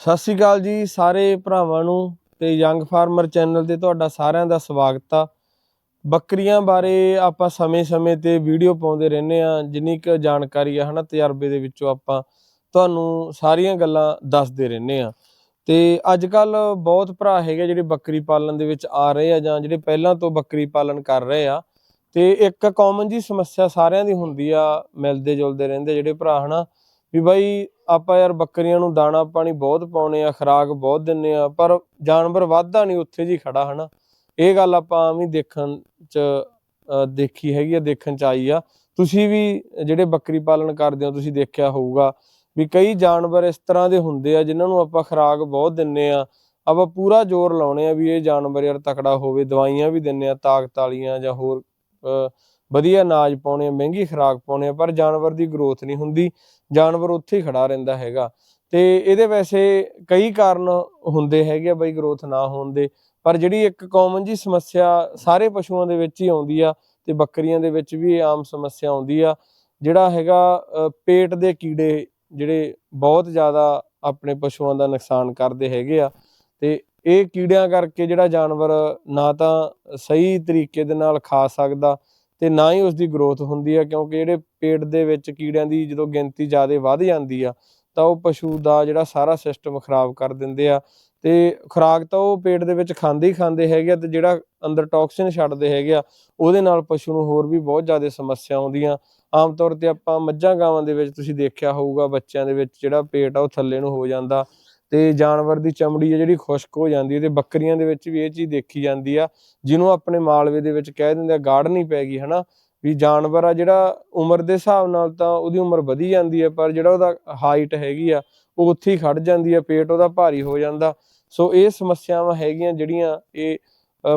ਸਤਿ ਸ਼੍ਰੀ ਅਕਾਲ ਜੀ ਸਾਰੇ ਭਰਾਵਾਂ ਨੂੰ ਤੇ ਯੰਗ ਫਾਰਮਰ ਚੈਨਲ ਤੇ ਤੁਹਾਡਾ ਸਾਰਿਆਂ ਦਾ ਸਵਾਗਤ ਆ। ਬੱਕਰੀਆਂ ਬਾਰੇ ਆਪਾਂ ਸਮੇਂ-ਸਮੇਂ ਤੇ ਵੀਡੀਓ ਪਾਉਂਦੇ ਰਹਿੰਦੇ ਆ ਜਿੰਨੀ ਕੁ ਜਾਣਕਾਰੀ ਆ, ਹਨਾ, ਤਜਰਬੇ ਦੇ ਵਿੱਚੋਂ ਆਪਾਂ ਤੁਹਾਨੂੰ ਸਾਰੀਆਂ ਗੱਲਾਂ ਦੱਸਦੇ ਰਹਿੰਦੇ ਆ ਤੇ ਅੱਜ ਕੱਲ ਬਹੁਤ ਭਰਾ ਹੈਗੇ ਜਿਹੜੇ ਬੱਕਰੀ ਪਾਲਣ ਦੇ ਵਿੱਚ ਆ ਰਹੇ ਆ ਜਾਂ ਜਿਹੜੇ ਪਹਿਲਾਂ ਤੋਂ ਬੱਕਰੀ ਪਾਲਣ ਕਰ ਰਹੇ ਆ। ਤੇ ਇੱਕ ਕਾਮਨ ਜੀ ਸਮੱਸਿਆ ਸਾਰਿਆਂ ਦੀ ਹੁੰਦੀ ਆ ਮਿਲਦੇ ਜੁਲਦੇ ਰਹਿੰਦੇ ਜਿਹੜੇ ਭਰਾ, ਹਨਾ। ਵੀ ਬਾਈ ਆਪਾਂ ਯਾਰ ਬੱਕਰੀਆਂ ਨੂੰ ਦਾਣਾ ਪਾਣੀ ਬਹੁਤ ਪਾਉਨੇ ਆ ਖੁਰਾਕ ਬਹੁਤ ਦਿੰਨੇ ਆ ਪਰ ਜਾਨਵਰ ਵਾਧਾ ਨਹੀਂ ਉੱਥੇ ਜੀ ਖੜਾ ਹਨਾ? ਇਹ ਗੱਲ ਆਪਾਂ ਆਮ ਹੀ ਦੇਖਣ ਚ ਦੇਖੀ ਹੈਗੀ ਆ ਦੇਖਣ ਚ ਆਈ ਆ। ਤੁਸੀਂ ਵੀ ਜਿਹੜੇ ਬੱਕਰੀ ਪਾਲਣ ਕਰਦੇ ਹੋ ਤੁਸੀਂ ਦੇਖਿਆ ਹੋਊਗਾ ਵੀ ਕਈ ਜਾਨਵਰ ਇਸ ਤਰ੍ਹਾਂ ਦੇ ਹੁੰਦੇ ਆ ਜਿਨ੍ਹਾਂ ਨੂੰ ਆਪਾਂ ਖੁਰਾਕ ਬਹੁਤ ਦਿੰਨੇ ਆ। ਆਪਾਂ ਪੂਰਾ ਜ਼ੋਰ ਲਾਉਣੇ ਆ ਵੀ ਇਹ ਜਾਨਵਰ ਯਾਰ ਤਕੜਾ ਹੋਵੇ ਦਵਾਈਆਂ ਵੀ ਦਿੰਨੇ ਆ ਤਾਕਤ ਵਾਲੀਆਂ ਜਾਂ ਹੋਰ ਅ, ਵਧੀਆ ਅਨਾਜ ਪਾਉਣੇ ਆ ਮਹਿੰਗੀ ਖੁਰਾਕ ਪਾਉਣੇ ਆ ਪਰ ਜਾਨਵਰ ਦੀ ਗਰੋਥ ਨਹੀਂ ਹੁੰਦੀ। ਜਾਨਵਰ ਉੱਥੇ ਹੀ ਖੜਾ ਰਹਿੰਦਾ ਹੈਗਾ। ਤੇ ਇਹਦੇ ਵੈਸੇ ਕਈ ਕਾਰਨ ਹੁੰਦੇ ਹੈਗੇ ਆ ਬਈ ਗਰੋਥ ਨਾ ਹੋਣ ਦੇ ਪਰ ਜਿਹੜੀ ਇੱਕ ਕਾਮਨ ਜੀ ਸਮੱਸਿਆ ਸਾਰੇ ਪਸ਼ੂਆਂ ਦੇ ਵਿੱਚ ਹੀ ਆਉਂਦੀ ਆ ਤੇ ਬੱਕਰੀਆਂ ਦੇ ਵਿੱਚ ਵੀ ਆਮ ਸਮੱਸਿਆ ਆਉਂਦੀ ਆ ਜਿਹੜਾ ਹੈਗਾ ਅ, ਪੇਟ ਦੇ ਕੀੜੇ ਜਿਹੜੇ ਬਹੁਤ ਜ਼ਿਆਦਾ ਆਪਣੇ ਪਸ਼ੂਆਂ ਦਾ ਨੁਕਸਾਨ ਕਰਦੇ ਹੈਗੇ ਆ। ਤੇ ਇਹ ਕੀੜਿਆਂ ਕਰਕੇ ਜਿਹੜਾ ਜਾਨਵਰ ਨਾ ਤਾਂ ਸਹੀ ਤਰੀਕੇ ਦੇ ਨਾਲ ਖਾ ਸਕਦਾ ਤੇ ਨਾ ਹੀ ਉਸ ਦੀ ਗਰੋਥ ਹੁੰਦੀ ਆ, ਕਿਉਂਕਿ ਜਿਹੜੇ ਪੇਟ ਦੇ ਵਿੱਚ ਕੀੜਿਆਂ ਦੀ ਜਦੋਂ ਗਿਣਤੀ ਜ਼ਿਆਦਾ ਵੱਧ ਜਾਂਦੀ ਆ, ਤਾਂ ਉਹ ਪਸ਼ੂ ਦਾ ਜਿਹੜਾ ਸਾਰਾ ਸਿਸਟਮ ਖਰਾਬ ਕਰ ਦਿੰਦੇ ਆ। ਤੇ ਖੁਰਾਕ ਤਾਂ ਉਹ ਪੇਟ ਦੇ ਵਿੱਚ ਖਾਂਦੇ ਹੀ ਖਾਂਦੇ ਹੈਗੇ ਆ ਤੇ ਜਿਹੜਾ ਅੰਦਰ ਟੌਕਸਿਨ ਛੱਡਦੇ ਹੈਗੇ ਆ, ਉਹਦੇ ਨਾਲ ਪਸ਼ੂ ਨੂੰ ਹੋਰ ਵੀ ਬਹੁਤ ਜ਼ਿਆਦਾ ਸਮੱਸਿਆ ਆਉਂਦੀਆਂ। ਆਮ ਤੌਰ ਤੇ ਆਪਾਂ ਮੱਝਾਂ ਗਾਵਾਂ ਦੇ ਵਿੱਚ ਤੁਸੀਂ ਦੇਖਿਆ ਹੋਊਗਾ, ਬੱਚਿਆਂ ਦੇ ਵਿੱਚ ਜਿਹੜਾ ਪੇਟ ਆ ਉਹ ਥੱਲੇ ਨੂੰ ਹੋ ਜਾਂਦਾ। ਤੇ ਜਾਨਵਰ ਦੀ ਚਮੜੀ ਹੈ ਜਿਹੜੀ ਖੁਸ਼ਕ ਹੋ ਜਾਂਦੀ ਹੈ ਤੇ ਬੱਕਰੀਆਂ ਦੇ ਵਿੱਚ ਵੀ ਇਹ ਚੀਜ਼ ਦੇਖੀ ਜਾਂਦੀ ਆ, ਜਿਹਨੂੰ ਆਪਣੇ ਮਾਲਵੇ ਦੇ ਵਿੱਚ ਕਹਿ ਦਿੰਦੇ ਆ ਗਾੜਨੀ ਪੈ ਗਈ, ਹਨਾ? ਵੀ ਜਾਨਵਰ ਆ ਜਿਹੜਾ ਉਮਰ ਦੇ ਹਿਸਾਬ ਨਾਲ ਤਾਂ ਉਹਦੀ ਉਮਰ ਵਧੀ ਜਾਂਦੀ ਹੈ ਪਰ ਜਿਹੜਾ ਉਹਦਾ ਹਾਈਟ ਹੈਗੀ ਆ, ਉਹ ਉੱਥੇ ਹੀ ਖੜ ਜਾਂਦੀ ਆ, ਪੇਟ ਉਹਦਾ ਭਾਰੀ ਹੋ ਜਾਂਦਾ। ਸੋ ਇਹ ਸਮੱਸਿਆਵਾਂ ਹੈਗੀਆਂ ਜਿਹੜੀਆਂ ਇਹ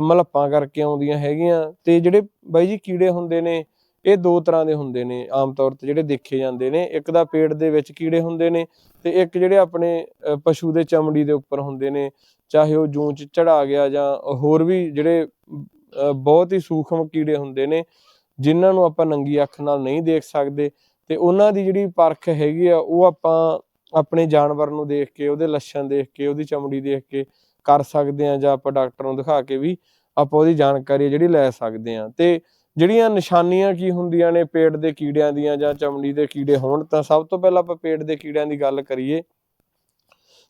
ਮਲੱਪਾਂ ਕਰਕੇ ਆਉਂਦੀਆਂ ਹੈਗੀਆਂ ਤੇ ਜਿਹੜੇ ਬਾਈ ਜੀ ਕੀੜੇ ਹੁੰਦੇ ਨੇ, ਇਹ ਦੋ ਤਰ੍ਹਾਂ ਦੇ ਹੁੰਦੇ ਨੇ ਆਮ ਤੌਰ ਤੇ ਜਿਹੜੇ ਦੇਖੇ ਜਾਂਦੇ ਨੇ। ਇੱਕ ਦਾ ਪੇਟ ਦੇ ਵਿੱਚ ਕੀੜੇ ਹੁੰਦੇ ਨੇ ਤੇ ਇੱਕ ਜਿਹੜੇ ਆਪਣੇ ਪਸ਼ੂ ਦੇ ਚਮੜੀ ਦੇ ਉੱਪਰ ਹੁੰਦੇ ਨੇ, ਚਾਹੇ ਉਹ ਜੂੰ ਚ ਚੜਾ ਗਿਆ ਜਾਂ ਹੋਰ ਵੀ ਜਿਹੜੇ ਬਹੁਤ ਹੀ ਸੂਖਮ ਕੀੜੇ ਹੁੰਦੇ ਨੇ, ਜਿਨ੍ਹਾਂ ਨੂੰ ਆਪਾਂ ਨੰਗੀ ਅੱਖ ਨਾਲ ਨਹੀਂ ਦੇਖ ਸਕਦੇ ਤੇ ਉਹਨਾਂ ਦੀ ਜਿਹੜੀ ਪਰਖ ਹੈਗੀ ਆ, ਉਹ ਆਪਾਂ ਆਪਣੇ ਜਾਨਵਰ ਨੂੰ ਦੇਖ ਕੇ, ਉਹਦੇ ਲੱਛਣ ਦੇਖ ਕੇ, ਉਹਦੀ ਚਮੜੀ ਦੇਖ ਕੇ ਕਰ ਸਕਦੇ ਆ ਜਾਂ ਆਪਾਂ ਡਾਕਟਰ ਨੂੰ ਦਿਖਾ ਕੇ ਵੀ ਆਪਾਂ ਉਹਦੀ ਜਾਣਕਾਰੀ ਜਿਹੜੀ ਲੈ ਸਕਦੇ ਆ। ਤੇ ਜਿਹੜੀਆਂ ਨਿਸ਼ਾਨੀਆਂ ਕੀ ਹੁੰਦੀਆਂ ਨੇ ਪੇਟ ਦੇ ਕੀੜਿਆਂ ਦੀਆਂ ਜਾਂ ਚਮੜੀ ਦੇ ਕੀੜੇ ਹੋਣ ਤਾਂ ਸਭ ਤੋਂ ਪਹਿਲਾਂ ਆਪਾਂ ਪੇਟ ਦੇ ਕੀੜਿਆਂ ਦੀ ਗੱਲ ਕਰੀਏ।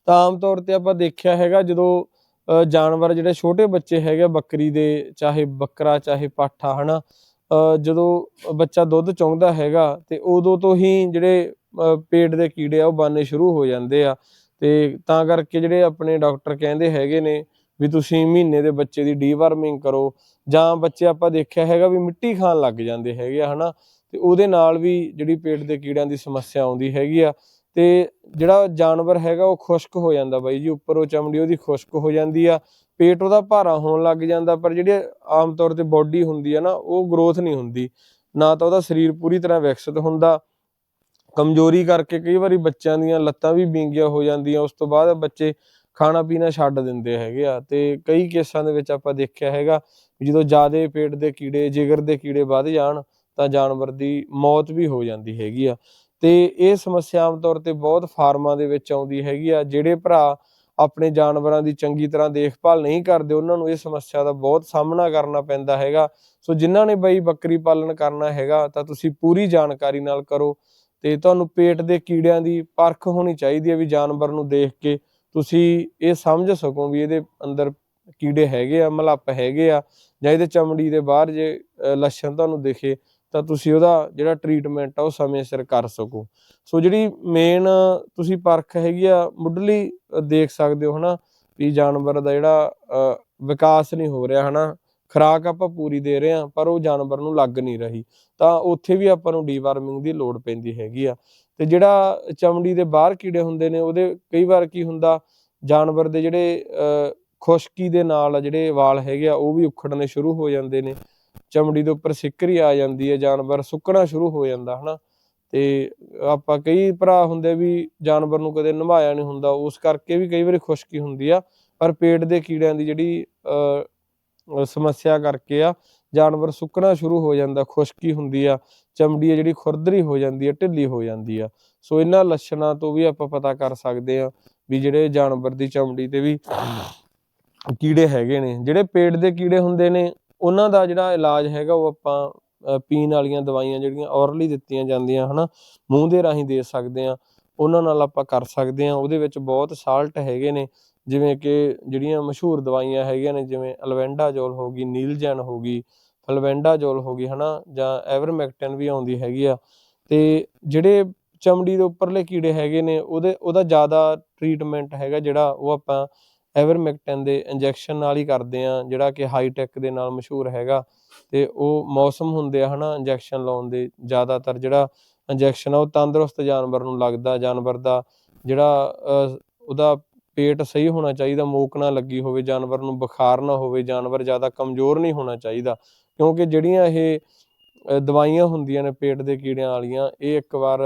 ਤਾਂ ਆਮ ਤੌਰ ਤੇ ਆਪਾਂ ਦੇਖਿਆ ਹੈਗਾ ਜਦੋਂ ਅ, ਜਾਨਵਰ ਜਿਹੜੇ ਛੋਟੇ ਬੱਚੇ ਹੈਗੇ ਆ, ਬੱਕਰੀ ਦੇ ਚਾਹੇ ਬੱਕਰਾ ਚਾਹੇ ਪਾਠਾ ਹਨਾ ਅ, ਜਦੋਂ ਬੱਚਾ ਦੁੱਧ ਚੁੰਗਦਾ ਹੈਗਾ ਤੇ ਉਦੋਂ ਤੋਂ ਹੀ ਜਿਹੜੇ ਪੇਟ ਦੇ ਕੀੜੇ ਆ ਉਹ ਬਣਨੇ ਸ਼ੁਰੂ ਹੋ ਜਾਂਦੇ ਆ। ਤੇ ਤਾਂ ਕਰਕੇ ਜਿਹੜੇ ਆਪਣੇ ਡਾਕਟਰ ਕਹਿੰਦੇ ਹੈਗੇ ਨੇ ਵੀ ਤੁਸੀਂ ਮਹੀਨੇ ਦੇ ਬੱਚੇ ਦੀ ਡੀਵਰਮਿੰਗ ਕਰੋ, ਜਾਂ ਬੱਚੇ ਆਪਾਂ ਦੇਖਿਆ ਹੈਗਾ ਵੀ ਮਿੱਟੀ ਖਾਣ ਲੱਗ ਜਾਂਦੇ ਹੈਗੇ ਆ, ਹਨਾ? ਤੇ ਉਹਦੇ ਨਾਲ ਵੀ ਜਿਹੜੀ ਪੇਟ ਦੇ ਕੀੜਿਆਂ ਦੀ ਸਮੱਸਿਆ ਆਉਂਦੀ ਹੈਗੀ ਆ, ਤੇ ਜਿਹੜਾ ਜਾਨਵਰ ਹੈਗਾ ਉਹ ਖੁਸ਼ਕ ਹੋ ਜਾਂਦਾ ਬਾਈ ਜੀ, ਉੱਪਰੋਂ ਚਮੜੀ ਉਹਦੀ ਖੁਸ਼ਕ ਹੋ ਜਾਂਦੀ ਆ, ਪੇਟ ਉਹਦਾ ਭਾਰਾ ਹੋਣ ਲੱਗ ਜਾਂਦਾ, ਪਰ ਜਿਹੜੀ ਆਮ ਤੌਰ ਤੇ ਬਾਡੀ ਹੁੰਦੀ ਆ ਨਾ, ਉਹ ਗਰੋਥ ਨਹੀਂ ਹੁੰਦੀ, ਨਾ ਤਾਂ ਉਹਦਾ ਸਰੀਰ ਪੂਰੀ ਤਰ੍ਹਾਂ ਵਿਕਸਿਤ ਹੁੰਦਾ, ਕਮਜ਼ੋਰੀ ਕਰਕੇ ਕਈ ਵਾਰੀ ਬੱਚਿਆਂ ਦੀਆਂ ਲੱਤਾਂ ਵੀ ਵਿੰਗੀਆਂ ਹੋ ਜਾਂਦੀਆਂ, ਉਸ ਤੋਂ ਬਾਅਦ ਬੱਚੇ ਖਾਣਾ ਪੀਣਾ ਛੱਡ ਦਿੰਦੇ ਹੈਗੇ ਆ ਤੇ ਕਈ ਕੇਸਾਂ ਦੇ ਵਿੱਚ ਆਪਾਂ ਦੇਖਿਆ ਹੈਗਾ ਜਦੋਂ ਜ਼ਿਆਦਾ ਪੇਟ ਦੇ ਕੀੜੇ, ਜਿਗਰ ਦੇ ਕੀੜੇ ਵੱਧ ਜਾਣ ਤਾਂ ਜਾਨਵਰ ਦੀ ਮੌਤ ਵੀ ਹੋ ਜਾਂਦੀ ਹੈਗੀ ਆ। ਤੇ ਇਹ ਸਮੱਸਿਆ ਆਮ ਤੌਰ ਤੇ ਬਹੁਤ ਫਾਰਮਾਂ ਦੇ ਵਿੱਚ ਆਉਂਦੀ ਹੈਗੀ ਆ, ਜਿਹੜੇ ਭਰਾ ਆਪਣੇ ਜਾਨਵਰਾਂ ਦੀ ਚੰਗੀ ਤਰ੍ਹਾਂ ਦੇਖਭਾਲ ਨਹੀਂ ਕਰਦੇ, ਉਹਨਾਂ ਨੂੰ ਇਹ ਸਮੱਸਿਆ ਦਾ ਬਹੁਤ ਸਾਹਮਣਾ ਕਰਨਾ ਪੈਂਦਾ ਹੈਗਾ। ਸੋ ਜਿਨ੍ਹਾਂ ਨੇ ਬਈ ਬੱਕਰੀ ਪਾਲਣ ਕਰਨਾ ਹੈਗਾ ਤਾਂ ਤੁਸੀਂ ਪੂਰੀ ਜਾਣਕਾਰੀ ਨਾਲ ਕਰੋ ਤੇ ਤੁਹਾਨੂੰ ਪੇਟ ਦੇ ਕੀੜਿਆਂ ਦੀ ਪਰਖ ਹੋਣੀ ਚਾਹੀਦੀ ਹੈ ਵੀ ਜਾਨਵਰ ਨੂੰ ਦੇਖ ਕੇ ਤੁਸੀਂ ਇਹ ਸਮਝ ਸਕੋ ਵੀ ਇਹਦੇ ਅੰਦਰ ਕੀੜੇ ਹੈਗੇ ਆ ਮਲੱਪ ਹੈਗੇ ਆ ਜਾਂ ਇਹਦੇ ਚਮੜੀ ਦੇ ਬਾਹਰ ਜੇ ਲੱਛਣ ਤੁਹਾਨੂੰ ਦਿਖੇ ਤਾਂ ਤੁਸੀਂ ਉਹਦਾ ਜਿਹੜਾ ਟ੍ਰੀਟਮੈਂਟ ਆ ਉਹ ਸਮੇਂ ਸਿਰ ਕਰ ਸਕੋ। ਸੋ ਜਿਹੜੀ ਮੇਨ ਤੁਸੀਂ ਪਰਖ ਹੈਗੀ ਆ ਮੁੱਢਲੀ ਦੇਖ ਸਕਦੇ ਹੋ ਹਨਾ ਵੀ ਜਾਨਵਰ ਦਾ ਜਿਹੜਾ ਅ, ਵਿਕਾਸ ਨਹੀਂ ਹੋ ਰਿਹਾ ਹਨਾ ਖੁਰਾਕ ਆਪਾਂ ਪੂਰੀ ਦੇ ਰਹੇ ਆ ਪਰ ਉਹ ਜਾਨਵਰ ਨੂੰ ਲੱਗ ਨਹੀਂ ਰਹੀ ਤਾਂ ਉੱਥੇ ਵੀ ਆਪਾਂ ਨੂੰ ਡੀਵਾਰਮਿੰਗ ਦੀ ਲੋੜ ਪੈਂਦੀ ਹੈਗੀ ਆ। ਤੇ ਜਿਹੜਾ ਚਮੜੀ ਦੇ ਬਾਹਰ ਕੀੜੇ ਹੁੰਦੇ ਨੇ ਉਹਦੇ ਕਈ ਵਾਰ ਕੀ ਹੁੰਦਾ ਜਾਨਵਰ ਦੇ ਜਿਹੜੇ ਅ, ਖੁਸ਼ਕੀ ਦੇ ਨਾਲ ਜਿਹੜੇ ਵਾਲ ਹੈਗੇ ਆ ਉਹ ਵੀ ਉਖੜਨੇ ਸ਼ੁਰੂ ਹੋ ਜਾਂਦੇ ਨੇ। ਚਮੜੀ ਦੇ ਉੱਪਰ ਸਿੱਕਰੀ ਆ ਜਾਂਦੀ ਹੈ ਜਾਨਵਰ ਸੁੱਕਣਾ ਸ਼ੁਰੂ ਹੋ ਜਾਂਦਾ ਹਨਾ? ਤੇ ਆਪਾਂ ਕਈ ਭਰਾ ਹੁੰਦੇ ਵੀ ਜਾਨਵਰ ਨੂੰ ਕਦੇ ਨਵਾਇਆ ਨਹੀਂ ਹੁੰਦਾ ਉਸ ਕਰਕੇ ਵੀ ਕਈ ਵਾਰੀ ਖੁਸ਼ਕੀ ਹੁੰਦੀ ਆ ਪਰ ਪੇਟ ਦੇ ਕੀੜਿਆਂ ਦੀ ਜਿਹੜੀ ਅ, ਸਮੱਸਿਆ ਕਰਕੇ ਆ ਜਾਨਵਰ ਸੁੱਕਣਾ ਸ਼ੁਰੂ ਹੋ ਜਾਂਦਾ, ਖੁਸ਼ਕੀ ਹੁੰਦੀ ਆ, ਚਮੜੀ ਆ ਜਿਹੜੀ ਖੁਰਦਰੀ ਹੋ ਜਾਂਦੀ ਆ, ਢਿੱਲੀ ਹੋ ਜਾਂਦੀ ਆ। ਸੋ ਇਹਨਾਂ ਲੱਛਣਾਂ ਤੋਂ ਵੀ ਆਪਾਂ ਪਤਾ ਕਰ ਸਕਦੇ ਆ ਵੀ ਜਿਹੜੇ ਜਾਨਵਰ ਦੀ ਚਮੜੀ ਤੇ ਵੀ ਕੀੜੇ ਹੈਗੇ ਨੇ। ਜਿਹੜੇ ਪੇਟ ਦੇ ਕੀੜੇ ਹੁੰਦੇ ਨੇ, ਉਹਨਾਂ ਦਾ ਜਿਹੜਾ ਇਲਾਜ ਹੈਗਾ ਉਹ ਆਪਾਂ ਪੀਣ ਵਾਲੀਆਂ ਦਵਾਈਆਂ ਜਿਹੜੀਆਂ ਔਰਲੀ ਦਿੱਤੀਆਂ ਜਾਂਦੀਆਂ, ਹਨਾ, ਮੂੰਹ ਦੇ ਰਾਹੀਂ ਦੇ ਸਕਦੇ ਆ। ਉਹਨਾਂ ਨਾਲ ਆਪਾਂ ਕਰ ਸਕਦੇ ਆ। ਉਹਦੇ ਵਿੱਚ ਬਹੁਤ ਸਾਲਟ ਹੈਗੇ ਨੇ, ਜਿਵੇਂ ਕਿ ਜਿਹੜੀਆਂ ਮਸ਼ਹੂਰ ਦਵਾਈਆਂ ਹੈਗੀਆਂ ਨੇ, ਜਿਵੇਂ ਅਲਵੈਂਡਾਜੋਲ ਹੋ ਗਈ, ਨੀਲਜੈਨ ਹੋ ਗਈ ਫਲਵੈਂਡਾਜੋਲ ਹੋ ਗਈ ਹਨਾ ਜਾਂ ਐਵਰਮੈਕਟਨ ਵੀ ਆਉਂਦੀ ਹੈਗੀ ਆ। ਤੇ ਜਿਹੜੇ ਚਮੜੀ ਦੇ ਉੱਪਰਲੇ ਕੀੜੇ ਹੈਗੇ ਨੇ ਉਹਦੇ ਉਹਦਾ ਜ਼ਿਆਦਾ ਟ੍ਰੀਟਮੈਂਟ ਹੈਗਾ ਜਿਹੜਾ ਉਹ ਆਪਾਂ ਐਵਰਮੈਕਟਨ ਦੇ ਇੰਜੈਕਸ਼ਨ ਨਾਲ ਹੀ ਕਰਦੇ ਆ ਜਿਹੜਾ ਕਿ ਹਾਈਟੈਕ ਦੇ ਨਾਲ ਮਸ਼ਹੂਰ ਹੈਗਾ। ਤੇ ਉਹ ਮੌਸਮ ਹੁੰਦੇ ਆ ਹਨਾ ਇੰਜੈਕਸ਼ਨ ਲਾਉਣ ਦੇ ਜ਼ਿਆਦਾਤਰ ਜਿਹੜਾ ਇੰਜੈਕਸ਼ਨ ਆ ਉਹ ਤੰਦਰੁਸਤ ਜਾਨਵਰ ਨੂੰ ਲੱਗਦਾ ਜਾਨਵਰ ਦਾ ਜਿਹੜਾ ਅਹ, ਉਹਦਾ ਪੇਟ ਸਹੀ ਹੋਣਾ ਚਾਹੀਦਾ ਮੋਕ ਨਾ ਲੱਗੀ ਹੋਵੇ ਜਾਨਵਰ ਨੂੰ ਬੁਖਾਰ ਨਾ ਹੋਵੇ ਜਾਨਵਰ ਜ਼ਿਆਦਾ ਕਮਜ਼ੋਰ ਨਹੀਂ ਹੋਣਾ ਚਾਹੀਦਾ। ਕਿਉਂਕਿ ਜਿਹੜੀਆਂ ਇਹ ਦਵਾਈਆਂ ਹੁੰਦੀਆਂ ਨੇ ਪੇਟ ਦੇ ਕੀੜਿਆਂ ਵਾਲੀਆਂ, ਇਹ ਇੱਕ ਵਾਰ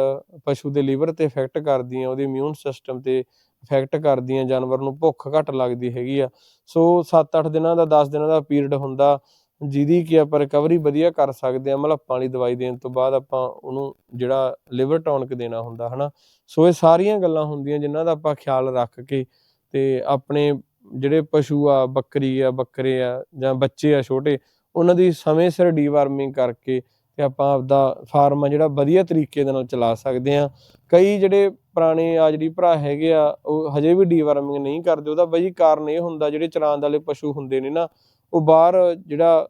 ਪਸ਼ੂ ਦੇ ਲੀਵਰ ਤੇ ਇਫੈਕਟ ਕਰਦੀਆਂ, ਉਹਦੇ ਇਮਿਊਨ ਸਿਸਟਮ ਤੇ ਇਫੈਕਟ ਕਰਦੀਆਂ, ਜਾਨਵਰ ਨੂੰ ਭੁੱਖ ਘੱਟ ਲੱਗਦੀ ਹੈਗੀ ਆ। ਸੋ 7-8 ਦਿਨਾਂ ਦਾ 10 ਦਿਨਾਂ ਦਾ ਪੀਰੀਅਡ ਹੁੰਦਾ, ਜਿਹਦੀ ਕਿ ਆਪਾਂ ਰਿਕਵਰੀ ਵਧੀਆ ਕਰ ਸਕਦੇ ਆ ਮਲੱਪਾਂ ਵਾਲੀ ਦਵਾਈ ਦੇਣ ਤੋਂ ਬਾਅਦ ਆਪਾਂ ਉਹਨੂੰ ਜਿਹੜਾ ਲਿਵਰ ਟੌਨਿਕ ਦੇਣਾ ਹੁੰਦਾ, ਹਨਾ। ਸੋ ਇਹ ਸਾਰੀਆਂ ਗੱਲਾਂ ਹੁੰਦੀਆਂ ਜਿਨ੍ਹਾਂ ਦਾ ਆਪਾਂ ਖਿਆਲ ਰੱਖ ਕੇ ਤੇ ਆਪਣੇ ਜਿਹੜੇ ਪਸ਼ੂ ਆ, ਬੱਕਰੀ ਆ, ਬੱਕਰੇ ਆ ਜਾਂ ਬੱਚੇ ਆ, ਛੋਟੇ ਉਹਨਾਂ ਦੀ ਸਮੇਂ ਸਿਰ ਡੀਵਾਰਮਿੰਗ ਕਰਕੇ ਤੇ ਆਪਾਂ ਆਪਦਾ ਫਾਰਮ ਆ ਜਿਹੜਾ ਵਧੀਆ ਤਰੀਕੇ ਦੇ ਨਾਲ ਚਲਾ ਸਕਦੇ ਆ ਕਈ ਜਿਹੜੇ ਪੁਰਾਣੇ ਆ ਜਿਹੜੀ ਭਰਾ ਹੈਗੇ ਆ, ਉਹ ਹਜੇ ਵੀ ਡੀਵਾਰਮਿੰਗ ਨਹੀਂ ਕਰਦੇ। ਉਹਦਾ ਬਈ ਕਾਰਨ ਇਹ ਹੁੰਦਾ, ਜਿਹੜੇ ਚਰਾਂਦ ਵਾਲੇ ਪਸ਼ੂ ਹੁੰਦੇ ਨੇ ਨਾ, ਉਹ ਬਾਹਰ ਜਿਹੜਾ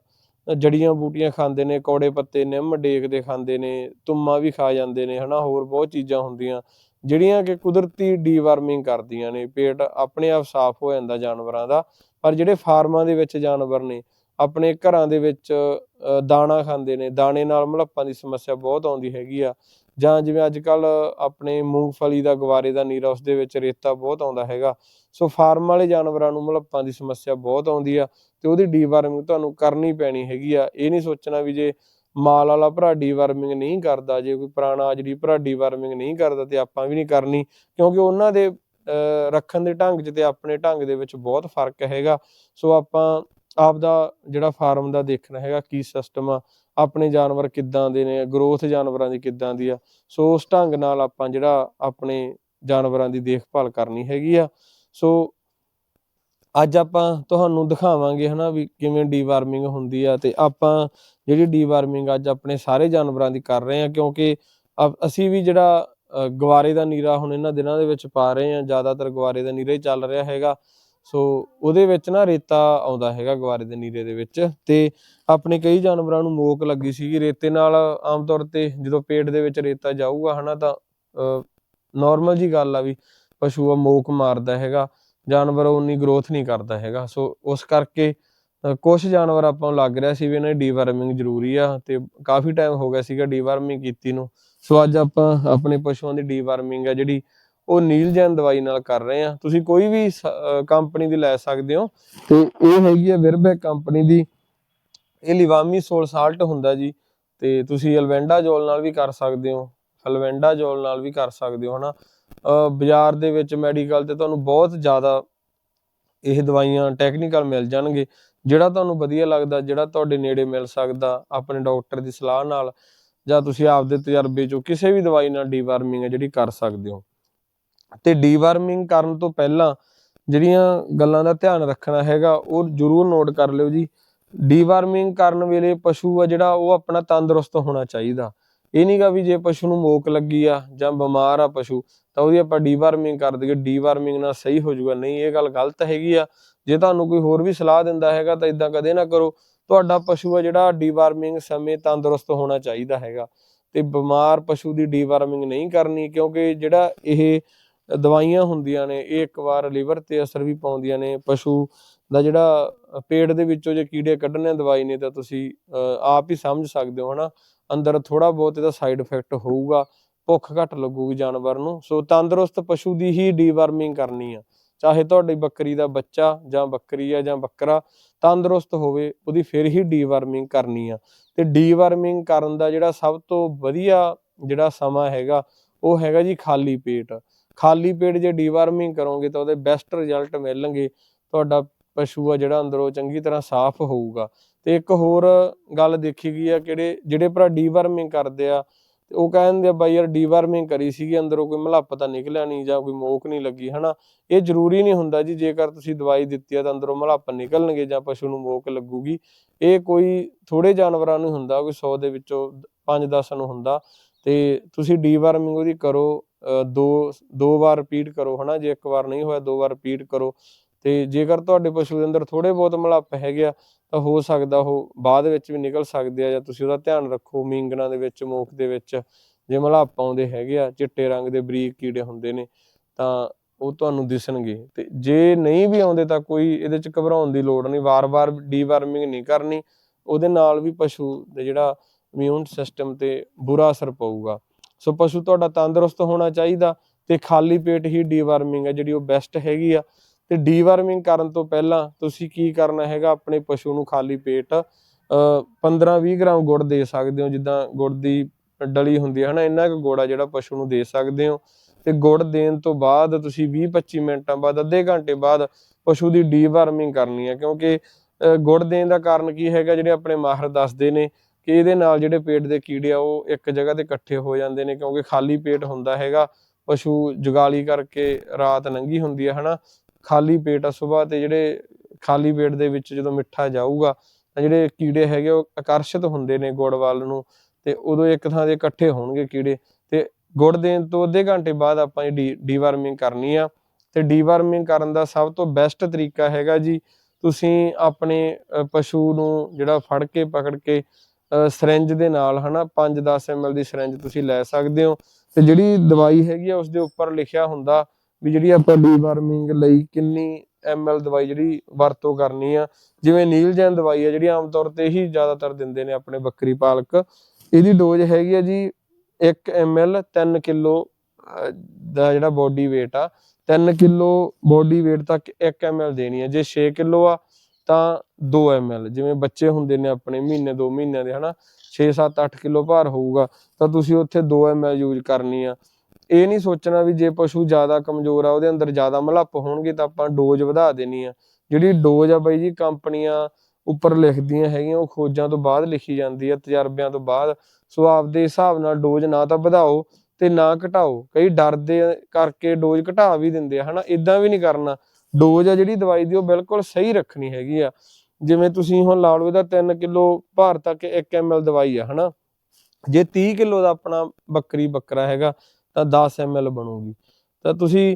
ਜੜੀਆਂ ਬੂਟੀਆਂ ਖਾਂਦੇ ਨੇ, ਕੌੜੇ ਪੱਤੇ, ਨਿੰਮ ਡੇਕਦੇ ਖਾਂਦੇ ਨੇ, ਤੁੰਮਾ ਵੀ ਖਾ ਜਾਂਦੇ ਨੇ, ਹਨਾ, ਹੋਰ ਬਹੁਤ ਚੀਜ਼ਾਂ ਹੁੰਦੀਆਂ, ਜਿਹੜੀਆਂ ਕਿ ਕੁਦਰਤੀ ਡੀਵਾਰਮਿੰਗ ਕਰਦੀਆਂ ਨੇ। ਪੇਟ ਆਪਣੇ ਆਪ ਸਾਫ਼ ਹੋ ਜਾਂਦਾ ਜਾਨਵਰਾਂ ਦਾ, ਪਰ ਜਿਹੜੇ ਫਾਰਮਾਂ ਦੇ ਵਿੱਚ ਜਾਨਵਰ ਨੇ ਆਪਣੇ ਘਰਾਂ ਦੇ ਵਿੱਚ ਅ, ਦਾਣਾ ਖਾਂਦੇ ਨੇ। ਦਾਣੇ ਨਾਲ ਮਲੱਪਾਂ ਦੀ ਸਮੱਸਿਆ ਬਹੁਤ ਆਉਂਦੀ ਹੈਗੀ ਆ। ਜਾਂ ਜਿਵੇਂ ਅੱਜ ਕੱਲ ਆਪਣੇ ਮੂੰਗਫਲੀ ਦਾ ਗਵਾਰੇ ਦਾ ਨੀਰਾ ਉਸ ਦੇ ਵਿੱਚ ਰੇਤਾ ਬਹੁਤ ਆਉਂਦਾ ਹੈਗਾ। ਸੋ ਫਾਰਮ ਵਾਲੇ ਜਾਨਵਰਾਂ ਨੂੰ ਮਲੱਪਾਂ ਦੀ ਸਮੱਸਿਆ ਬਹੁਤ ਆਉਂਦੀ ਆ ਤੇ ਉਹਦੀ ਡੀਵਾਰਮਿੰਗ ਤੁਹਾਨੂੰ ਕਰਨੀ ਪੈਣੀ ਹੈਗੀ ਆ। ਇਹ ਨਹੀਂ ਸੋਚਣਾ ਵੀ ਜੇ ਮਾਲ ਵਾਲਾ ਭਰਾ ਡੀਵਾਰਮਿੰਗ ਨਹੀਂ ਕਰਦਾ ਜੇ ਕੋਈ ਪੁਰਾਣਾ ਜਿਹੜੀ ਭਰਾ ਡੀਵਾਰਮਿੰਗ ਨਹੀਂ ਕਰਦਾ ਤੇ ਆਪਾਂ ਵੀ ਨਹੀਂ ਕਰਨੀ ਕਿਉਂਕਿ ਉਹਨਾਂ ਦੇ ਅਹ, ਰੱਖਣ ਦੇ ਢੰਗ 'ਚ ਤੇ ਆਪਣੇ ਢੰਗ ਦੇ ਵਿੱਚ ਬਹੁਤ ਫ਼ਰਕ ਹੈਗਾ। ਸੋ ਆਪਾਂ ਆਪਦਾ ਜਿਹੜਾ ਫਾਰਮ ਦਾ ਦੇਖਣਾ ਹੈਗਾ ਕੀ ਸਿਸਟਮ ਆ ਆਪਣੇ ਜਾਨਵਰ ਕਿੱਦਾਂ ਦੇ ਨੇ ਗਰੋਥ ਜਾਨਵਰਾਂ ਦੀ ਕਿੱਦਾਂ ਦੀ ਆ। ਸੋ ਉਸ ਢੰਗ ਨਾਲ ਆਪਾਂ ਜਿਹੜਾ ਆਪਣੇ ਜਾਨਵਰਾਂ ਦੀ ਦੇਖਭਾਲ ਕਰਨੀ ਹੈਗੀ ਆ। ਸੋ ਅੱਜ ਆਪਾਂ ਤੁਹਾਨੂੰ ਦਿਖਾਵਾਂਗੇ ਹਨਾ ਵੀ ਕਿਵੇਂ ਡੀਵਾਰਮਿੰਗ ਹੁੰਦੀ ਆ ਤੇ ਆਪਾਂ ਜਿਹੜੀ ਡੀਵਾਰਮਿੰਗ ਅੱਜ ਆਪਣੇ ਸਾਰੇ ਜਾਨਵਰਾਂ ਦੀ ਕਰ ਰਹੇ ਆ ਕਿਉਂਕਿ ਅ- ਅਸੀਂ ਵੀ ਜਿਹੜਾ ਅ, ਗਵਾਰੇ ਦਾ ਨੀਰਾ ਹੁਣ ਇਹਨਾਂ ਦਿਨਾਂ ਦੇ ਵਿੱਚ ਪਾ ਰਹੇ ਆ ਜ਼ਿਆਦਾਤਰ ਗਵਾਰੇ ਦਾ ਨੀਰਾ ਹੀ ਚੱਲ ਰਿਹਾ ਹੈਗਾ। ਸੋ ਉਹਦੇ ਵਿੱਚ ਨਾ ਰੇਤਾ ਆਉਂਦਾ ਹੈਗਾ ਗਵਾਰੇ ਦੇ ਨੀਰੇ ਦੇ ਵਿੱਚ ਤੇ ਆਪਣੇ ਕਈ ਜਾਨਵਰਾਂ ਨੂੰ ਮੋਕ ਲੱਗੀ ਸੀਗੀ। ਰੇਤੇ ਨਾਲ ਆਮ ਤੌਰ ਤੇ ਜਦੋਂ ਪੇਟ ਦੇ ਵਿੱਚ ਰੇਤਾ ਜਾਊਗਾ ਹਨਾ ਤਾਂ ਨਾਰਮਲ ਜੀ ਗੱਲ ਆ ਵੀ ਪਸ਼ੂ ਆ ਮੋਕ ਮਾਰਦਾ ਹੈਗਾ, ਜਾਨਵਰ ਉਨੀ ਗਰੋਥ ਨਹੀਂ ਕਰਦਾ ਹੈਗਾ। ਸੋ ਉਸ ਕਰਕੇ ਕੁਝ ਜਾਨਵਰ ਆਪਾਂ ਨੂੰ ਲੱਗ ਰਿਹਾ ਸੀ ਵੀ ਇਹਨਾਂ ਦੀ ਡੀਵਰਮਿੰਗ ਜ਼ਰੂਰੀ ਆ ਤੇ ਕਾਫੀ ਟਾਈਮ ਹੋ ਗਿਆ ਸੀਗਾ ਡੀਵਰਮਿੰਗ ਕੀਤੀ ਨੂੰ। ਸੋ ਅੱਜ ਆਪਾਂ ਆਪਣੇ ਪਸ਼ੂਆਂ ਦੀ ਡੀਵਰਮਿੰਗ ਆ ਜਿਹੜੀ ਉਹ ਨੀਲ ਜੈਨ ਦਵਾਈ ਨਾਲ ਕਰ ਰਹੇ ਆ। ਤੁਸੀਂ ਕੋਈ ਵੀ ਕੰਪਨੀ ਦੀ ਲੈ ਸਕਦੇ ਹੋ। ਤੇ ਇਹ ਹੈਗੀ ਆ ਵਿਰਬੈਕ ਕੰਪਨੀ ਦੀ। ਇਹ ਲਿਵਾਮੀ ਸੋਲ ਸਾਲਟ ਹੁੰਦਾ ਜੀ। ਤੇ ਤੁਸੀਂ ਅਲਵੈਂਡਾ ਜੋਲ ਨਾਲ ਵੀ ਕਰ ਸਕਦੇ ਹੋ। ਅਲਵੈਂਡਾ ਜੋਲ ਨਾਲ ਵੀ ਕਰ ਸਕਦੇ ਹੋ, ਹਨਾ। ਅਹ, ਬਾਜ਼ਾਰ ਦੇ ਵਿੱਚ ਮੈਡੀਕਲ ਤੇ ਤੁਹਾਨੂੰ ਬਹੁਤ ਜ਼ਿਆਦਾ ਇਹ ਦਵਾਈਆਂ ਟੈਕਨੀਕਲ ਮਿਲ ਜਾਣਗੇ। ਜਿਹੜਾ ਤੁਹਾਨੂੰ ਵਧੀਆ ਲੱਗਦਾ, ਜਿਹੜਾ ਤੁਹਾਡੇ ਨੇੜੇ ਮਿਲ ਸਕਦਾ, ਆਪਣੇ ਡਾਕਟਰ ਦੀ ਸਲਾਹ ਨਾਲ, ਜਾਂ ਤੁਸੀਂ ਆਪਦੇ ਤਜਰਬੇ ਚੋਂ ਕਿਸੇ ਵੀ ਦਵਾਈ ਨਾਲ ਡੀਵਾਰਮਿੰਗ ਹੈ ਜਿਹੜੀ ਕਰ ਸਕਦੇ ਹੋ। ਤੇ ਡੀਵਾਰਮਿੰਗ ਕਰਨ ਤੋਂ ਪਹਿਲਾਂ ਜਿਹੜੀਆਂ ਗੱਲਾਂ ਦਾ ਧਿਆਨ ਰੱਖਣਾ ਹੈਗਾ, ਉਹ ਜ਼ਰੂਰ ਨੋਟ ਕਰ ਲਿਓ ਜੀ। ਡੀਵਾਰਮਿੰਗ ਕਰਨ ਵੇਲੇ ਪਸ਼ੂ ਆ ਜਿਹੜਾ, ਉਹ ਆਪਣਾ ਤੰਦਰੁਸਤ ਹੋਣਾ ਚਾਹੀਦਾ। ਇਹ ਨਹੀਂਗਾ ਵੀ ਜੇ ਪਸ਼ੂ ਨੂੰ ਮੋਕ ਲੱਗੀ ਆ ਜਾਂ ਬਿਮਾਰ ਆ ਪਸ਼ੂ, ਤਾਂ ਉਹਦੀ ਆਪਾਂ ਡੀਵਾਰਮਿੰਗ ਕਰ ਦਈਏ। ਡੀਵਾਰਮਿੰਗ ਨਾਲ ਸਹੀ ਹੋ ਜਾਊਗਾ। ਨਹੀਂ, ਇਹ ਗੱਲ ਗਲਤ ਹੈਗੀ ਆ। ਜੇ ਤੁਹਾਨੂੰ ਕੋਈ ਹੋਰ ਵੀ ਸਲਾਹ ਦਿੰਦਾ ਹੈਗਾ, ਤਾਂ ਇਦਾਂ ਕਦੇ ਨਾ ਕਰੋ। ਤੁਹਾਡਾ ਪਸ਼ੂ ਆ ਜਿਹੜਾ ਡੀਵਾਰਮਿੰਗ ਸਮੇਂ ਤੰਦਰੁਸਤ ਹੋਣਾ ਚਾਹੀਦਾ ਹੈਗਾ। ਤੇ ਬਿਮਾਰ ਪਸ਼ੂ ਦੀ ਡੀਵਾਰਮਿੰਗ ਨਹੀਂ ਕਰਨੀ, ਕਿਉਂਕਿ ਜਿਹੜਾ ਇਹ ਦਵਾਈਆਂ ਹੁੰਦੀਆਂ ਨੇ ਇਹ ਇੱਕ ਵਾਰ ਲੀਵਰ ਤੇ ਅਸਰ ਵੀ ਪਾਉਂਦੀਆਂ ਨੇ। ਪਸ਼ੂ ਦਾ ਜਿਹੜਾ ਪੇਟ ਦੇ ਵਿੱਚੋਂ ਜੇ ਕੀੜੇ ਕੱਢਣੇ ਦਵਾਈ ਨੇ ਤਾਂ ਤੁਸੀਂ ਅਹ, ਆਪ ਹੀ ਸਮਝ ਸਕਦੇ ਹੋ ਹਨਾ? ਅੰਦਰ ਥੋੜਾ ਬਹੁਤ ਇਹਦਾ ਸਾਈਡ ਇਫੈਕਟ ਹੋਊਗਾ ਭੁੱਖ ਘੱਟ ਲੱਗੂਗੀ ਜਾਨਵਰ ਨੂੰ। ਸੋ ਤੰਦਰੁਸਤ ਪਸ਼ੂ ਦੀ ਹੀ ਡੀਵਾਰਮਿੰਗ ਕਰਨੀ ਆ। ਚਾਹੇ ਤੁਹਾਡੀ ਬੱਕਰੀ ਦਾ ਬੱਚਾ ਜਾਂ ਬੱਕਰੀ ਆ ਜਾਂ ਬੱਕਰਾ ਤੰਦਰੁਸਤ ਹੋਵੇ ਉਹਦੀ ਫਿਰ ਹੀ ਡੀਵਾਰਮਿੰਗ ਕਰਨੀ ਆ। ਤੇ ਡੀਵਾਰਮਿੰਗ ਕਰਨ ਦਾ ਜਿਹੜਾ ਸਭ ਤੋਂ ਵਧੀਆ ਜਿਹੜਾ ਸਮਾਂ ਹੈਗਾ ਉਹ ਹੈਗਾ ਜੀ ਖਾਲੀ ਪੇਟ। ਖਾਲੀ ਪੇਟ ਜੇ ਡੀਵਾਰਮਿੰਗ ਕਰੋਗੇ ਤਾਂ ਉਹਦੇ ਬੈਸਟ ਰਿਜ਼ਲਟ ਮਿਲਣਗੇ। ਤੁਹਾਡਾ ਪਸ਼ੂ ਆ ਜਿਹੜਾ ਅੰਦਰੋਂ ਚੰਗੀ ਤਰ੍ਹਾਂ ਸਾਫ਼ ਹੋਊਗਾ। ਤੇ ਇੱਕ ਹੋਰ ਗੱਲ ਦੇਖੀ ਗਈ ਆ ਕਿਹੜੇ, ਜਿਹੜੇ ਭਰਾ ਡੀਵਰਮਿੰਗ ਕਰਦੇ ਆ, ਤੇ ਤੇ ਉਹ ਕਹਿੰਦੇ ਆ ਬਾਈ ਯਾਰ ਡੀਵਾਰਮਿੰਗ ਕਰੀ ਸੀਗੀ, ਅੰਦਰੋਂ ਕੋਈ ਮਲੱਪ ਤਾਂ ਨਿਕਲਿਆ ਨਹੀਂ ਜਾਂ ਕੋਈ ਮੋਕ ਨਹੀਂ ਲੱਗੀ, ਹਨਾ? ਇਹ ਜ਼ਰੂਰੀ ਨਹੀਂ ਹੁੰਦਾ ਜੀ, ਜੇਕਰ ਤੁਸੀਂ ਦਵਾਈ ਦਿੱਤੀ ਆ ਤਾਂ ਅੰਦਰੋਂ ਮਲੱਪ ਨਿਕਲਣਗੇ ਜਾਂ ਪਸ਼ੂ ਨੂੰ ਮੋਕ ਲੱਗੂਗੀ। ਇਹ ਕੋਈ ਥੋੜੇ ਜਾਨਵਰਾਂ ਨੂੰ ਹੁੰਦਾ, ਕੋਈ 100 ਦੇ ਵਿੱਚੋਂ 5-10 ਨੂੰ ਹੁੰਦਾ। ਤੇ ਤੁਸੀਂ ਡੀਵਾਰਮਿੰਗ ਉਹਦੀ ਕਰੋ ਦੋ ਦੋ ਵਾਰ ਰਿਪੀਟ ਕਰੋ, ਹਨਾ? ਜੇ ਇੱਕ ਵਾਰ ਨਹੀਂ ਹੋਇਆ, ਦੋ ਵਾਰ ਰਿਪੀਟ ਕਰੋ। ਤੇ ਜੇਕਰ ਤੁਹਾਡੇ ਪਸ਼ੂ ਦੇ ਅੰਦਰ ਥੋੜੇ ਬਹੁਤ ਮਲੱਪ ਹੈਗੇ ਆ, ਤਾਂ ਹੋ ਸਕਦਾ ਉਹ ਬਾਅਦ ਵਿੱਚ ਵੀ ਨਿਕਲ ਸਕਦੇ ਆ, ਜਾਂ ਤੁਸੀਂ ਉਹਦਾ ਧਿਆਨ ਰੱਖੋ ਮੀਂਗਣਾ ਦੇ ਵਿੱਚ ਮੋਕ ਦੇ ਵਿੱਚ। ਜੇ ਮਲੱਪ ਆਉਂਦੇ ਹੈਗੇ ਆ, ਚਿੱਟੇ ਰੰਗ ਦੇ ਬਰੀਕ ਕੀੜੇ ਹੁੰਦੇ ਨੇ, ਤਾਂ ਉਹ ਤੁਹਾਨੂੰ ਦਿਸਣਗੇ। ਤੇ ਜੇ ਨਹੀਂ ਵੀ ਆਉਂਦੇ, ਤਾਂ ਕੋਈ ਇਹਦੇ ਚ ਘਬਰਾਉਣ ਦੀ ਲੋੜ ਨਹੀਂ। ਵਾਰ-ਵਾਰ ਡੀਵਾਰਮਿੰਗ ਨਹੀਂ ਕਰਨੀ। ਉਹਦੇ ਨਾਲ ਵੀ ਪਸ਼ੂ ਦੇ ਜਿਹੜਾ ਇਮਿਊਨ ਸਿਸਟਮ ਤੇ ਬੁਰਾ ਅਸਰ ਪਊਗਾ। ਸੋ ਪਸ਼ੂ ਤੁਹਾਡਾ ਤੰਦਰੁਸਤ ਹੋਣਾ ਚਾਹੀਦਾ ਤੇ ਖਾਲੀ ਪੇਟ ਹੀ ਡੀਵਾਰਮਿੰਗ ਹੈ ਜਿਹੜੀ ਉਹ ਬੈਸਟ ਹੈਗੀ ਆ। ਤੇ ਡੀਵਾਰਮਿੰਗ ਕਰਨ ਤੋਂ ਪਹਿਲਾਂ ਤੁਸੀਂ ਕੀ ਕਰਨਾ ਹੈਗਾ ਆਪਣੇ ਪਸ਼ੂ ਨੂੰ ਖਾਲੀ ਪੇਟ 15-20 ਗ੍ਰਾਮ ਗੁੜ ਦੇ ਸਕਦੇ ਹੋ ਜਿੱਦਾਂ ਗੁੜ ਦੀ ਡਲੀ ਹੁੰਦੀ ਹੈ ਹਨਾ? ਇੰਨਾ ਕੁ ਗੁੜ ਆ ਜਿਹੜਾ ਪਸ਼ੂ ਨੂੰ ਦੇ ਸਕਦੇ ਹੋ। ਤੇ ਗੁੜ ਦੇਣ ਤੋਂ ਬਾਅਦ ਤੁਸੀਂ 20-25 ਮਿੰਟਾਂ ਬਾਅਦ ਅੱਧੇ ਘੰਟੇ ਬਾਅਦ ਪਸ਼ੂ ਦੀ ਡੀਵਾਰਮਿੰਗ ਕਰਨੀ ਹੈ ਕਿਉਂਕਿ ਅ, ਗੁੜ ਦੇਣ ਦਾ ਕਾਰਨ ਕੀ ਹੈਗਾ ਜਿਹੜੇ ਆਪਣੇ ਮਾਹਰ ਦੱਸਦੇ ਨੇ ਕਿ ਇਹਦੇ ਨਾਲ ਜਿਹੜੇ ਪੇਟ ਦੇ ਕੀੜੇ ਆ, ਉਹ ਇੱਕ ਜਗ੍ਹਾ ਤੇ ਇਕੱਠੇ ਹੋ ਜਾਂਦੇ ਨੇ ਕਿਉਂਕਿ ਖਾਲੀ ਪੇਟ ਹੁੰਦਾ ਹੈਗਾ, ਪਸ਼ੂ ਜੁਗਾਲੀ ਕਰਕੇ ਰਾਤ ਲੰਘੀ ਹੁੰਦੀ ਹੈ ਹਨਾ? ਖਾਲੀ ਪੇਟ ਆ ਸਵੇਰ ਤੇ ਜਿਹੜੇ ਖਾਲੀ ਪੇਟ ਦੇ ਵਿੱਚ ਜਦੋਂ ਮਿੱਠਾ ਜਾਊਗਾ, ਤਾਂ ਜਿਹੜੇ ਕੀੜੇ ਹੈਗੇ ਉਹ ਆਕਰਸ਼ਿਤ ਹੁੰਦੇ ਨੇ ਗੁੜ ਵੱਲ ਨੂੰ ਤੇ ਉਦੋਂ ਇੱਕ ਥਾਂ ਤੇ ਇਕੱਠੇ ਹੋਣਗੇ ਕੀੜੇ ਤੇ ਗੁੜ ਦੇਣ ਤੋਂ ਅੱਧੇ ਘੰਟੇ ਬਾਅਦ ਆਪਾਂ ਇਹ ਡੀ, ਡੀਵਾਰਮਿੰਗ ਕਰਨੀ ਆ ਤੇ ਡੀਵਾਰਮਿੰਗ ਕਰਨ ਦਾ ਸਭ ਤੋਂ ਬੈਸਟ ਤਰੀਕਾ ਹੈਗਾ ਜੀ, ਤੁਸੀਂ ਆਪਣੇ ਪਸ਼ੂ ਨੂੰ ਜਿਹੜਾ ਫੜ ਕੇ, ਪਕੜ ਕੇ ਸਿਰੰਜ ਦੇ ਨਾਲ, ਹਨਾ? 5-10 ml ਦੀ ਸਿਰੰਜ ਤੁਸੀਂ ਲੈ ਸਕਦੇ ਹੋ। ਤੇ ਜਿਹੜੀ ਦਵਾਈ ਹੈਗੀ ਆ ਉਸ ਦੇ ਉੱਪਰ ਲਿਖਿਆ ਹੁੰਦਾ ਵੀ ਜਿਹੜੀ ਆਪਾਂ ਡੀਵਾਰਮਿੰਗ ਲਈ ਕਿੰਨੀ ml ਦਵਾਈ ਜਿਹੜੀ ਵਰਤੋਂ ਕਰਨੀ ਆ। ਜਿਵੇਂ ਨੀਲਜੈਨ ਦਵਾਈ ਆ, ਜਿਹੜੀ ਆਮ ਤੌਰ ਤੇ ਹੀ ਜ਼ਿਆਦਾਤਰ ਦਿੰਦੇ ਨੇ ਆਪਣੇ ਬੱਕਰੀ ਪਾਲਕ। ਇਹਦੀ ਡੋਜ਼ ਹੈਗੀ ਆ ਜੀ 1 ml 3 ਕਿਲੋ ਦਾ ਜਿਹੜਾ ਬੋਡੀ weight ਆ 3 ਕਿਲੋ ਬੋਡੀ weight ਤੱਕ 1 ml ਦੇਣੀ ਹੈ ਜੇ 6 ਕਿਲੋ ਆ ਤਾਂ 2 ml ਜਿਵੇਂ ਬੱਚੇ ਹੁੰਦੇ ਨੇ ਆਪਣੇ ਮਹੀਨੇ 2 ਮਹੀਨਿਆਂ ਦੇ, ਹਨਾ? 6 7 8 ਕਿਲੋ ਭਾਰ ਹੋਊਗਾ, ਤਾਂ ਤੁਸੀਂ ਉੱਥੇ 2 ml ਯੂਜ਼ ਕਰਨੀ ਆ। ਇਹ ਨਹੀਂ ਸੋਚਣਾ ਵੀ ਜੇ ਪਸ਼ੂ ਜ਼ਿਆਦਾ ਕਮਜ਼ੋਰ ਆ, ਉਹਦੇ ਅੰਦਰ ਜ਼ਿਆਦਾ ਮਲੱਪ ਹੋਣਗੇ, ਤਾਂ ਆਪਾਂ ਡੋਜ਼ ਵਧਾ ਦੇਣੀ ਆ। ਜਿਹੜੀ ਡੋਜ਼ ਆ ਬਾਈ ਜੀ, ਕੰਪਨੀਆਂ ਉੱਪਰ ਲਿਖਦੀਆਂ ਹੈਗੀਆਂ, ਉਹ ਖੋਜਾਂ ਤੋਂ ਬਾਅਦ ਲਿਖੀ ਜਾਂਦੀ ਆ, ਤਜਰਬਿਆਂ ਤੋਂ ਬਾਅਦ। ਸੋ ਆਪਦੇ ਹਿਸਾਬ ਨਾਲ ਡੋਜ਼ ਨਾ ਤਾਂ ਵਧਾਓ ਤੇ ਨਾ ਘਟਾਓ। ਕਈ ਡਰਦੇ ਕਰਕੇ ਡੋਜ਼ ਘਟਾ ਵੀ ਦਿੰਦੇ ਆ, ਹਨਾ? ਇਦਾਂ ਵੀ ਨਹੀਂ ਕਰਨਾ। ਡੋਜ਼ ਆ ਜਿਹੜੀ ਦਵਾਈ ਦੀ ਉਹ ਬਿਲਕੁਲ ਸਹੀ ਰੱਖਣੀ ਹੈਗੀ ਆ। ਜਿਵੇਂ ਤੁਸੀਂ ਹੁਣ ਲਾ ਲਓ ਇਹਦਾ 3 ਕਿਲੋ ਭਾਰ ਤੱਕ 1 ml ਦਵਾਈ ਆ ਹਨਾ? ਜੇ 30 ਕਿਲੋ ਦਾ ਆਪਣਾ ਬੱਕਰੀ ਬੱਕਰਾ ਹੈਗਾ ਤਾਂ 10 ml ਬਣੂਗੀ। ਤਾਂ ਤੁਸੀਂ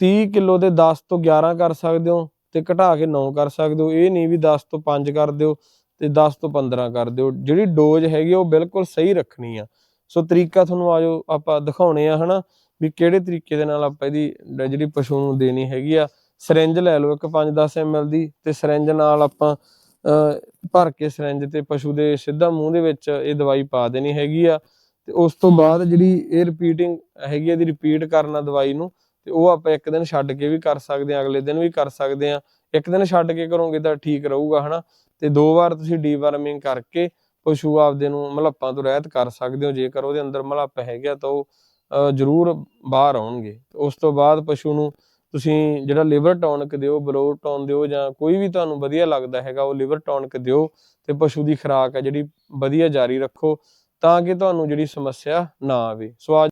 30 ਕਿਲੋ ਦੇ 10 ਤੋਂ 11 ਕਰ ਸਕਦੇ ਹੋ ਤੇ ਘਟਾ ਕੇ 9 ਕਰ ਸਕਦੇ ਹੋ। ਇਹ ਨਹੀਂ ਵੀ 10 ਤੋਂ 5 ਕਰ ਦਿਓ ਤੇ 10 ਤੋਂ 15 ਕਰ ਦਿਓ। ਜਿਹੜੀ ਡੋਜ਼ ਹੈਗੀ ਆ, ਉਹ ਬਿਲਕੁਲ ਸਹੀ ਰੱਖਣੀ ਆ। ਸੋ ਤਰੀਕਾ ਤੁਹਾਨੂੰ ਆਜੋ ਆਪਾਂ ਦਿਖਾਉਣੇ ਆ ਹਨਾ? ਵੀ ਕਿਹੜੇ ਤਰੀਕੇ ਦੇ ਨਾਲ ਆਪਾਂ ਇਹਦੀ ਜਿਹੜੀ ਪਸ਼ੂ ਨੂੰ ਦੇਣੀ ਹੈਗੀ ਆ। ਸਿਰੰਜ ਲੈ ਲਓ ਇੱਕ 5-10 ml ਦੀ ਤੇ ਸਿਰੰਜ ਨਾਲ ਆਪਾਂ ਅਹ, ਭਰ ਕੇ ਸਿਰੰਜ ਤੇ ਪਸ਼ੂ ਦੇ ਸਿੱਧਾ ਮੂੰਹ ਦੇ ਵਿੱਚ ਇਹ ਦਵਾਈ ਪਾ ਦੇਣੀ ਹੈਗੀ ਆ। ਤੇ ਉਸ ਤੋਂ ਬਾਅਦ ਜਿਹੜੀ ਇਹ ਰਿਪੀਟਿੰਗ ਹੈਗੀ ਆ ਇਹਦੀ ਰਿਪੀਟ ਕਰਨਾ ਦਵਾਈ ਨੂੰ ਤੇ ਉਹ ਆਪਾਂ ਇੱਕ ਦਿਨ ਛੱਡ ਕੇ ਵੀ ਕਰ ਸਕਦੇ ਆ ਅਗਲੇ ਦਿਨ ਵੀ ਕਰ ਸਕਦੇ ਆ। ਇੱਕ ਦਿਨ ਛੱਡ ਕੇ ਕਰੋਗੇ ਤਾਂ ਠੀਕ ਰਹੂਗਾ ਹਨਾ? ਤੇ ਦੋ ਵਾਰ ਤੁਸੀਂ ਡੀਵਾਰਮਿੰਗ ਕਰਕੇ ਪਸ਼ੂ ਆਪਦੇ ਨੂੰ ਮਲੱਪਾਂ ਤੋਂ ਰਹਿਤ ਕਰ ਸਕਦੇ ਹੋ। ਜੇਕਰ ਉਹਦੇ ਅੰਦਰ ਮਲੱਪ ਹੈਗੇ ਆ ਤਾਂ ਉਹ ਅਹ, ਜ਼ਰੂਰ ਬਾਹਰ ਆਉਣਗੇ। ਉਸ ਤੋਂ ਬਾਅਦ ਪਸ਼ੂ ਨੂੰ ਤੁਸੀਂ ਜਿਹੜਾ ਲਿਵਰ ਟੌਨਿਕ ਦਿਓ ਬਰੋਡ ਟੌਨ ਦਿਓ ਜਾਂ ਕੋਈ ਵੀ ਤੁਹਾਨੂੰ ਵਧੀਆ ਲੱਗਦਾ ਹੈਗਾ, ਉਹ ਲਿਵਰ ਟੌਨਿਕ ਦਿਓ ਤੇ ਪਸ਼ੂ ਦੀ ਖੁਰਾਕ ਹੈ ਜਿਹੜੀ ਵਧੀਆ ਜਾਰੀ ਰੱਖੋ ਤਾਂ ਕਿ ਤੁਹਾਨੂੰ ਜਿਹੜੀ ਸਮੱਸਿਆ ਨਾ ਆਵੇ। ਸੋ ਆ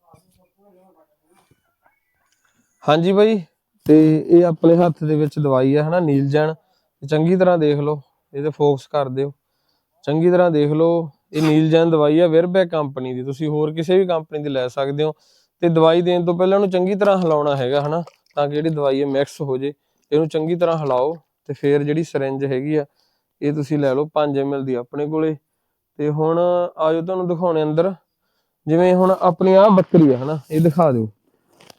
ਹਾਂਜੀ ਬਾਈ। ਤੇ ਇਹ ਆਪਣੇ ਹੱਥ ਦੇ ਵਿੱਚ ਦਵਾਈ ਹੈ, ਹਨਾ ਨੀਲਜਨ ਚੰਗੀ ਤਰ੍ਹਾਂ ਦੇਖ ਲਓ, ਇਹਦੇ ਫੋਕਸ ਕਰ ਦਿਓ। ਚੰਗੀ ਤਰ੍ਹਾਂ ਦੇਖ ਲਓ, ਇਹ ਨੀਲਜਨ ਦਵਾਈ ਹੈ ਵਿਰਬੈਕ ਕੰਪਨੀ ਦੀ। ਤੁਸੀਂ ਹੋਰ ਕਿਸੇ ਵੀ ਕੰਪਨੀ ਦੀ ਲੈ ਸਕਦੇ ਹੋ। ਤੇ ਦਵਾਈ ਦੇਣ ਤੋਂ ਪਹਿਲਾਂ ਉਹਨੂੰ ਚੰਗੀ ਤਰ੍ਹਾਂ ਹਿਲਾਉਣਾ ਹੈਗਾ, ਹਨਾ। ਤਾਂ ਕਿ ਜਿਹੜੀ ਦਵਾਈ ਹੈ ਮਿਕਸ ਹੋ ਜੇ, ਇਹਨੂੰ ਚੰਗੀ ਤਰ੍ਹਾਂ ਹਿਲਾਓ ਤੇ ਫਿਰ ਜਿਹੜੀ ਸਿਰਿੰਜ ਹੈਗੀ ਆ, ਇਹ ਤੁਸੀਂ ਲੈ ਲਓ 5 ml ਦੀ ਆਪਣੇ ਕੋਲੇ। ਤੇ ਹੁਣ ਆਜੋ ਤੁਹਾਨੂੰ ਦਿਖਾਉਣੇ ਅੰਦਰ, ਜਿਵੇਂ ਹੁਣ ਆਪਣੀ ਆ ਬੱਕਰੀ ਆ, ਹਨਾ, ਇਹ ਦਿਖਾ ਦਿਓ।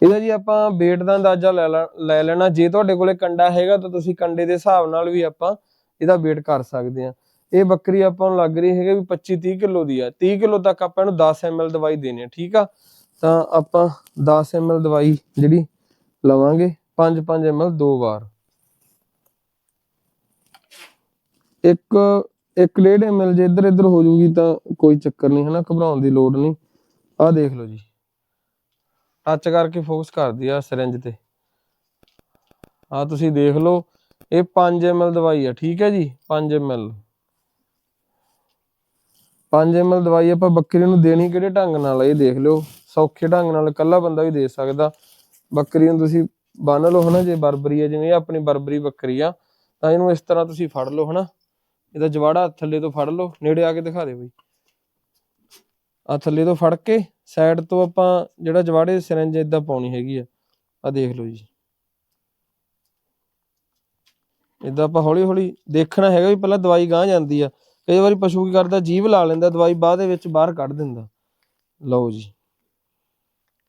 ਇਹਦਾ ਜੀ ਆਪਾਂ weight ਦਾ ਅੰਦਾਜ਼ਾ ਲੈ ਲਾ- ਲੈ ਲੈਣਾ। ਜੇ ਤੁਹਾਡੇ ਕੋਲੇ ਕੰਡਾ ਹੈਗਾ ਤਾਂ ਤੁਸੀਂ ਕੰਡੇ ਦੇ ਹਿਸਾਬ ਨਾਲ ਵੀ ਆਪਾਂ ਇਹਦਾ weight ਕਰ ਸਕਦੇ ਆ। ਇਹ ਬੱਕਰੀ ਆਪਾਂ ਨੂੰ ਲੱਗ ਰਹੀ ਹੈਗੀ ਵੀ 25 30 ਕਿਲੋ ਦੀ ਆ। 30 ਕਿਲੋ ਤੱਕ ਆਪਾਂ ਇਹਨੂੰ 10 ml ਦਵਾਈ ਦੇਣੀ ਆ, ਠੀਕ ਆ? ਤਾਂ ਆਪਾਂ 10 ml ਦਵਾਈ ਜਿਹੜੀ ਲਵਾਂਗੇ 5 5 ml ਦੋ ਵਾਰ। ਇੱਕ ਇੱਕ ਡੇਢ ml ਜੇ ਇੱਧਰ ਇੱਧਰ ਹੋ ਜੂਗੀ ਤਾਂ ਕੋਈ ਚੱਕਰ ਨਹੀਂ, ਹਨਾ? ਘਬਰਾਉਣ ਦੀ ਲੋੜ ਨਹੀਂ। ਆਹ ਦੇਖ ਲਓ ਜੀ। ਟੱਚ ਕਰਕੇ ਫੋਕਸ ਕਰਦੀ ਆ ਸਿਰੰਜ ਤੇ। ਆ ਤੁਸੀਂ ਦੇਖ ਲਓ, ਇਹ 5 ml ਦਵਾਈ ਆ, ਠੀਕ ਹੈ ਜੀ? 5 ml 5 ml ਦਵਾਈ ਆਪਾਂ ਬੱਕਰੀ ਨੂੰ ਦੇਣੀ ਕਿਹੜੇ ਢੰਗ ਨਾਲ ਇਹ ਦੇਖ ਲਿਓ। ਸੌਖੇ ਢੰਗ ਨਾਲ ਇਕੱਲਾ ਬੰਦਾ ਵੀ ਦੇ ਸਕਦਾ। ਬੱਕਰੀ ਨੂੰ ਤੁਸੀਂ ਬੰਨ ਲਓ ਹਨਾ, ਜੇ ਬਰਬਰੀ ਆ, ਜਿਵੇਂ ਇਹ ਆਪਣੀ ਬਰਬਰੀ ਬੱਕਰੀ ਆ, ਤਾਂ ਇਹਨੂੰ ਇਸ ਤਰ੍ਹਾਂ ਤੁਸੀਂ ਫੜ ਲਓ ਹਨਾ। ਇਹਦਾ ਜਵਾੜਾ ਥੱਲੇ ਤੋਂ ਫੜ ਲਓ, ਨੇੜੇ ਆ ਕੇ ਦਿਖਾ ਦਿਓ ਬਈ। ਆ ਥੱਲੇ ਤੋਂ ਫੜ ਕੇ ਸਾਈਡ ਤੋਂ ਆਪਾਂ ਜਿਹੜਾ ਜਵਾੜੇ ਸਿਰੰਜ ਇਦਾਂ ਪਾਉਣੀ ਹੈਗੀ ਆ। ਆ ਦੇਖ ਲਓ ਜੀ। ਇਦਾਂ ਆਪਾਂ ਹੌਲੀ ਹੌਲੀ ਦੇਖਣਾ ਹੈਗਾ ਵੀ ਪਹਿਲਾਂ ਦਵਾਈ ਗਾਂ ਜਾਂਦੀ ਆ। ਕਈ ਵਾਰੀ ਪਸ਼ੂ ਕੀ ਕਰਦਾ, ਜੀਭ ਲਾ ਲੈਂਦਾ, ਦਵਾਈ ਬਾਅਦ ਦੇ ਵਿੱਚ ਬਾਹਰ ਕੱਢ ਦਿੰਦਾ। ਲਓ ਜੀ।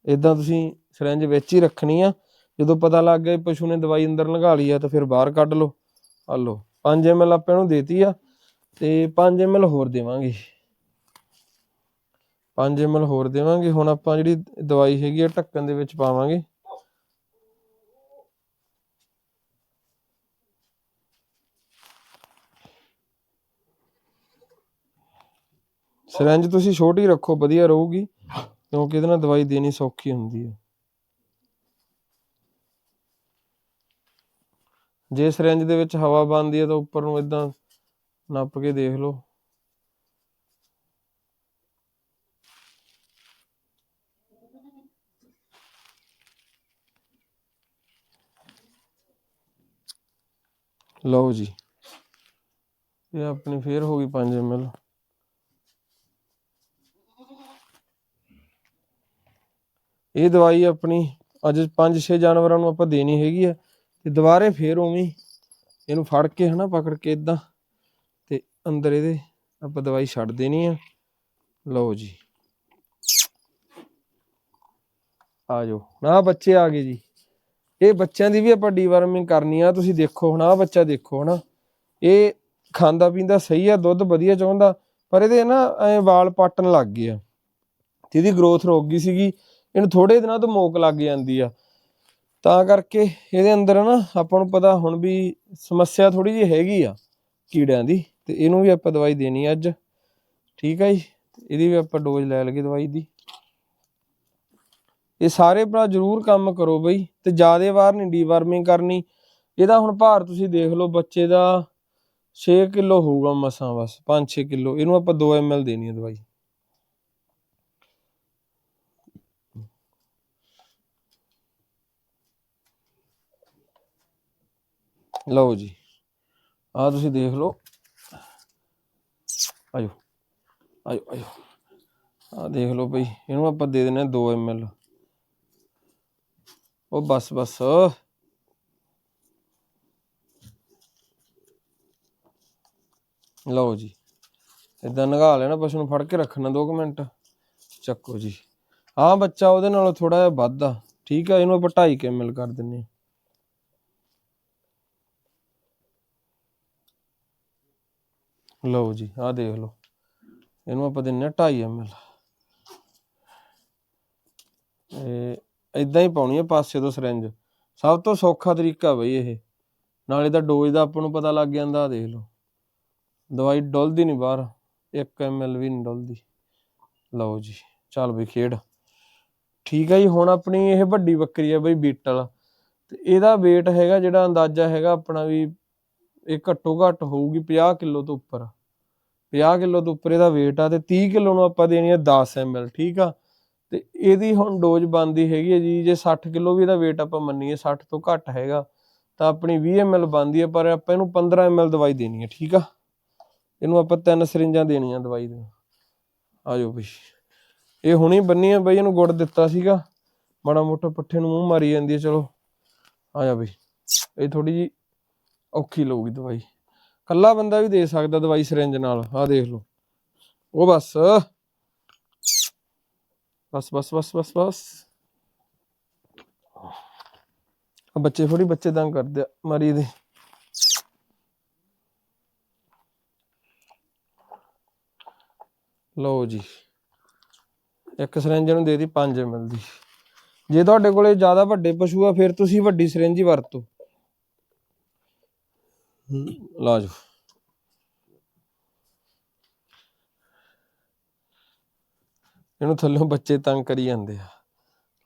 ਇਦਾਂ ਤੁਸੀਂ ਸਿਰੰਜ ਵਿੱਚ ਹੀ ਰੱਖਣੀ ਆ। ਜਦੋਂ ਪਤਾ ਲੱਗ ਗਿਆ ਪਸ਼ੂ ਨੇ ਦਵਾਈ ਅੰਦਰ ਲੰਘਾ ਲਈ ਆ, ਤਾਂ ਫਿਰ ਬਾਹਰ ਕੱਢ ਲਓ। ਆ ਲਓ 5 ml ਆਪਾਂ ਨੂੰ ਦੇਤੀ ਆ, ਤੇ 5 ml ਹੋਰ ਦੇਵਾਂਗੇ। 5 ml ਹੋਰ ਦੇਵਾਂਗੇ, ਹੁਣ ਆਪਾਂ ਜਿਹੜੀ ਦਵਾਈ ਹੈਗੀ ਆ, ਢੱਕਣ ਦੇ ਵਿੱਚ ਪਾਵਾਂਗੇ। ਸਿਰੰਜ ਤੁਸੀਂ ਛੋਟੀ ਰੱਖੋ, ਵਧੀਆ ਰਹੂਗੀ, ਕਿਉਂਕਿ ਇਹਦੇ ਨਾਲ ਦਵਾਈ ਦੇਣੀ ਸੌਖੀ ਹੁੰਦੀ ਹੈ ਜੇ ਸਿਰੰਜ ਦੇ ਵਿੱਚ ਹਵਾ ਬੰਦੀ ਹੈ ਤਾਂ ਉੱਪਰ ਨੂੰ ਇਦਾਂ ਨੱਪ ਕੇ ਦੇਖ ਲਓ। ਲਓ ਜੀ, ਇਹ ਆਪਣੀ ਫੇਰ ਹੋ ਗਈ 5 ml ਇਹ ਦਵਾਈ ਆਪਣੀ ਅੱਜ 5-6 ਜਾਨਵਰਾਂ ਨੂੰ ਆਪਾਂ ਦੇਣੀ ਹੈਗੀ ਆ ਤੇ ਦੁਬਾਰੇ ਫੇਰ ਉਵੇਂ ਇਹਨੂੰ ਫੜ ਕੇ ਹਨਾ ਪਕੜ ਕੇ ਇਦਾਂ ਤੇ ਅੰਦਰ ਇਹਦੇ ਆਪਾਂ ਦਵਾਈ ਛੱਡ ਦੇਣੀ ਆ। ਲਓ ਜੀ। ਆ ਜਾਓ। ਨਾ ਬੱਚੇ ਆ ਗਏ ਜੀ। ਇਹ ਬੱਚਿਆਂ ਦੀ ਵੀ ਆਪਾਂ ਡੀਵਰਮਿੰਗ ਕਰਨੀ ਆ। ਤੁਸੀਂ ਦੇਖੋ ਹੁਣ, ਆਹ ਬੱਚਾ ਦੇਖੋ ਹਨਾ। ਇਹ ਖਾਂਦਾ ਪੀਂਦਾ ਸਹੀ ਆ, ਦੁੱਧ ਵਧੀਆ ਚਾਹੁੰਦਾ ਪਰ ਇਹਦੇ ਨਾ ਐ ਵਾਲ ਪਾਟਣ ਲੱਗ ਗਏ ਆ। ਤੇ ਇਹਦੀ ਗਰੋਥ ਰੁਕ ਗਈ ਸੀਗੀ। ਇਹਨੂੰ ਥੋੜੇ ਦਿਨਾਂ ਤੋਂ ਮੋਕ ਲੱਗ ਜਾਂਦੀ ਆ। ਤਾਂ ਕਰਕੇ ਇਹਦੇ ਅੰਦਰ ਨਾ ਆਪਾਂ ਨੂੰ ਪਤਾ ਹੁਣ ਵੀ ਸਮੱਸਿਆ ਥੋੜੀ ਜਿਹੀ ਹੈਗੀ ਆ ਕੀੜਿਆਂ ਦੀ ਤੇ ਇਹਨੂੰ ਵੀ ਆਪਾਂ ਦਵਾਈ ਦੇਣੀ ਅੱਜ। ਠੀਕ ਆ ਜੀ? ਇਹਦੀ ਵੀ ਆਪਾਂ ਡੋਜ਼ ਲੈ ਲਈਏ ਦਵਾਈ ਦੀ। ਇਹ ਸਾਰੇ ਭਰਾ ਜ਼ਰੂਰ ਕੰਮ ਕਰੋ ਬਈ ਤੇ ਜਿਆਦੇ ਵਾਰ ਨਹੀਂ ਡੀਵਾਰਮਿੰਗ ਕਰਨੀ। ਇਹਦਾ ਹੁਣ ਭਾਰ ਤੁਸੀਂ ਦੇਖ ਲਓ ਬੱਚੇ ਦਾ 6 ਕਿਲੋ ਹੋਊਗਾ ਮਸਾਂ ਬਸ 5-6 ਕਿਲੋ। ਇਹਨੂੰ ਆਪਾਂ 2 ml ਦੇਣੀ ਹੈ ਦਵਾਈ। ਲਓ ਜੀ। ਆ ਤੁਸੀਂ ਦੇਖ ਲਓ। ਆਇਓ ਆਇਓ ਆਇਓ ਆ ਦੇਖ ਲਓ ਬਈ, ਇਹਨੂੰ ਆਪਾਂ ਦੇ ਦਿੰਨੇ 2 ml ਉਹ ਬਸ ਬਸ। ਲਓ ਜੀ। ਇਦਾਂ ਨਗਾ ਲੈਣਾ, ਪਸ਼ੂ ਨੂੰ ਫੜ ਕੇ ਰੱਖਣਾ 2 ਮਿੰਟ। ਚੱਕੋ ਜੀ। ਆਹ ਬੱਚਾ ਉਹਦੇ ਨਾਲੋਂ ਥੋੜਾ ਜਿਹਾ ਵੱਧ ਆ। ਠੀਕ ਆ, ਇਹਨੂੰ ਆਪਾਂ 2.5 ml ਕਰ ਦਿੰਨੇ ਆ ਲਓ ਜੀ, ਆਹ ਦੇਖ ਲਓ। ਇਹਨੂੰ ਆਪਾਂ ਦਿੰਨੇ ਆ 2.5 ml ਇਹ ਇਦਾਂ ਹੀ ਪਾਉਣੀ ਆ ਪਾਸੇ ਤੋਂ ਸਿਰੰਜ। ਸਭ ਤੋਂ ਸੌਖਾ ਤਰੀਕਾ ਬਈ ਇਹ। ਨਾਲੇ ਤਾਂ ਡੋਜ਼ ਦਾ ਆਪਾਂ ਨੂੰ ਪਤਾ ਲੱਗ ਜਾਂਦਾ ਦੇਖ ਲਓ। ਦਵਾਈ ਡੁੱਲਦੀ ਨਹੀਂ ਬਾਹਰ। 1 ml ਵੀ ਨਹੀਂ ਡੁੱਲਦੀ। ਲਓ ਜੀ, ਚੱਲ ਬਈ ਖੇਡ। ਠੀਕ ਹੈ ਜੀ, ਹੁਣ ਆਪਣੀ ਇਹ ਵੱਡੀ ਬੱਕਰੀ ਹੈ ਬਈ ਬੀਟਲ। ਤੇ ਇਹਦਾ weight ਹੈਗਾ ਜਿਹੜਾ ਅੰਦਾਜ਼ਾ ਹੈਗਾ ਆਪਣਾ ਵੀ ਇਹ ਘੱਟੋ ਘੱਟ ਹੋਊਗੀ 50 ਕਿਲੋ ਤੋਂ ਉੱਪਰ। 50 ਕਿਲੋ ਤੋਂ ਉੱਪਰ ਇਹਦਾ weight ਆ ਤੇ 30 ਕਿਲੋ ਨੂੰ ਆਪਾਂ ਦੇਣੀ ਹੈ 10 ml ਠੀਕ ਆ? ਤੇ ਇਹਦੀ ਹੁਣ ਡੋਜ਼ ਬਣਦੀ ਹੈਗੀ ਹੈ ਜੀ, ਜੇ 60 ਕਿਲੋ ਵੀ ਇਹਦਾ weight ਆਪਾਂ ਮੰਨੀਏ 60 ਤੋਂ ਘੱਟ ਹੈਗਾ, ਤਾਂ ਆਪਣੀ 20 ml ਬਣਦੀ ਹੈ ਪਰ ਆਪਾਂ ਇਹਨੂੰ 15 ml ਦਵਾਈ ਦੇਣੀ ਹੈ ਠੀਕ ਆ? ਇਹਨੂੰ ਆਪਾਂ ਤਿੰਨ ਸਰਿੰਜਾਂ ਦੇਣੀਆਂ ਦਵਾਈ ਦੀਆਂ ਆ ਜਾਓ ਬਈ। ਇਹ ਹੁਣੀ ਬੰਨੀ ਆ ਬਈ, ਇਹਨੂੰ ਗੁੜ ਦਿੱਤਾ ਸੀਗਾ। ਮਾੜਾ ਮੋਟਾ ਪੱਠੇ ਨੂੰ ਮੂੰਹ ਮਾਰੀ ਜਾਂਦੀ ਹੈ ਚਲੋ। ਆ ਜਾ ਬਈ। ਇਹ ਥੋੜੀ ਜੀ ਔਖੀ ਲਊਗੀ ਦਵਾਈ। ਕੱਲਾ ਬੰਦਾ ਵੀ ਦੇ ਸਕਦਾ ਦਵਾਈ ਸਿਰਿੰਜ ਨਾਲ, ਆਹ ਦੇਖ ਲਓ। ਉਹ ਬਸ। ਬਸ ਬਸ ਬਸ ਬਸ ਬਸ। ਆ ਬੱਚੇ ਥੋੜੀ ਬੱਚੇ ਤੰਗ ਕਰਦੇ ਆ, ਮਾਰੀ ਦੇ ਲਓ ਜੀ। ਇੱਕ ਸਿਰਿੰਜ ਨੂੰ ਦੇ ਦੀ 5 ਮਿਲਦੀ। ਜੇ ਤੁਹਾਡੇ ਕੋਲੇ ਜ਼ਿਆਦਾ ਵੱਡੇ ਪਸ਼ੂ ਆ, ਫਿਰ ਤੁਸੀਂ ਵੱਡੀ ਸਿਰਿੰਜ ਹੀ ਵਰਤੋ। ਲਾਜ ਇਹਨੂੰ ਥੱਲੋਂ ਬੱਚੇ ਤੰਗ ਕਰੀ ਜਾਂਦੇ ਆ।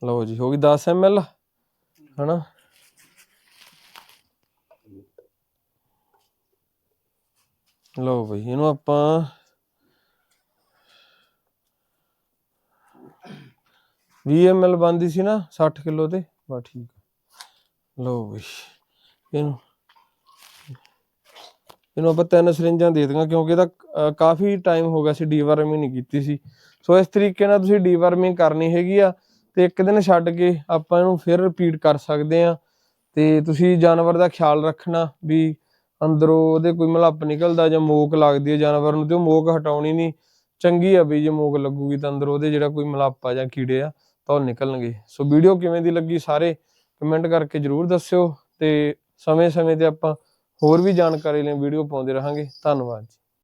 ਲਓ ਜੀ, ਹੋ ਗਈ 10 ml ਹਨਾ? ਲਓ ਬਈ, ਇਹਨੂੰ ਆਪਾਂ ਵੀਐਮਐਲ ਬੰਦੀ ਸੀ ਨਾ 60 ਕਿਲੋ ਤੇ ਬਾ ਠੀਕ ਲਓ ਬਈ, ਇਹਨੂੰ ਇਹਨੂੰ ਆਪਾਂ ਤਿੰਨ ਸਰਿੰਜਾਂ ਦੇ ਦਿੱਤੀਆਂ ਕਿਉਂਕਿ ਇਹਦਾ ਕਾਫੀ ਟਾਈਮ ਹੋ ਗਿਆ ਸੀ ਡੀਵਰਮਿੰਗ ਨਹੀਂ ਕੀਤੀ ਸੀ। ਸੋ ਇਸ ਤਰੀਕੇ ਨਾਲ ਤੁਸੀਂ ਡੀਵਰਮਿੰਗ ਕਰਨੀ ਹੈਗੀ ਆ ਤੇ ਇੱਕ ਦਿਨ ਛੱਡ ਕੇ ਆਪਾਂ ਇਹਨੂੰ ਫਿਰ ਰਿਪੀਟ ਕਰ ਸਕਦੇ ਆ। ਤੇ ਤੁਸੀਂ ਜਾਨਵਰ ਦਾ ਖਿਆਲ ਰੱਖਣਾ ਵੀ ਅੰਦਰੋਂ ਉਹਦੇ ਕੋਈ ਮਲੱਪ ਨਿਕਲਦਾ ਜਾਂ ਮੋਕ ਲੱਗਦੀ ਹੈ ਜਾਨਵਰ ਨੂੰ ਤੇ ਉਹ ਮੋਕ ਹਟਾਉਣੀ ਨਹੀਂ। ਚੰਗੀ ਆ ਵੀ ਜੇ ਮੋਕ ਲੱਗੂਗੀ ਤਾਂ ਅੰਦਰ ਉਹਦੇ ਜਿਹੜਾ ਕੋਈ ਮਲੱਪ ਆ ਜਾਂ ਕੀੜੇ ਆ, ਤਾਂ ਉਹ ਨਿਕਲਣਗੇ। ਸੋ ਵੀਡੀਓ ਕਿਵੇਂ ਦੀ ਲੱਗੀ ਸਾਰੇ ਕਮੈਂਟ ਕਰਕੇ ਜਰੂਰ ਦੱਸਿਓ ਤੇ ਸਮੇਂ-ਸਮੇਂ ਤੇ ਆਪਾਂ ਹੋਰ ਵੀ ਜਾਣਕਾਰੀ ਲਈ ਵੀਡੀਓ ਪਾਉਂਦੇ ਰਹਾਂਗੇ। ਧੰਨਵਾਦ ਜੀ।